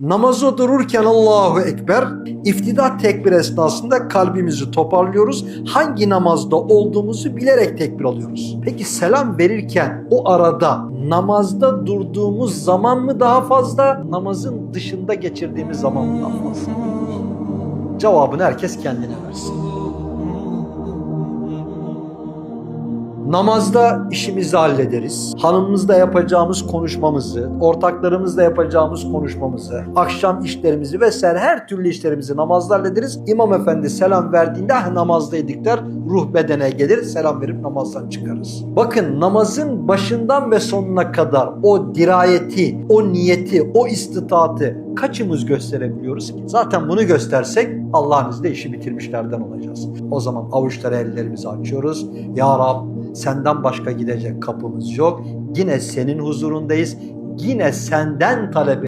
Namaza dururken Allahu Ekber, iftida tekbir esnasında kalbimizi toparlıyoruz. Hangi namazda olduğumuzu bilerek tekbir alıyoruz. Peki selam verirken o arada namazda durduğumuz zaman mı daha fazla, namazın dışında geçirdiğimiz zaman mı daha fazla? Cevabını herkes kendine versin. Namazda işimizi hallederiz. Hanımımızla yapacağımız konuşmamızı, ortaklarımızla yapacağımız konuşmamızı, akşam işlerimizi vesaire her türlü işlerimizi namazda hallederiz. İmam efendi selam verdiğinde ah namazdaydık der. Ruh bedene gelir selam verip namazdan çıkarız. Bakın namazın başından ve sonuna kadar o dirayeti, o niyeti, o istitaatı kaçımız gösterebiliyoruz ki? Zaten bunu göstersek Allah'ın izniyle işi bitirmişlerden olacağız. O zaman avuçlara ellerimizi açıyoruz. Ya Rab senden başka gidecek kapımız yok. Yine senin huzurundayız. Yine senden talep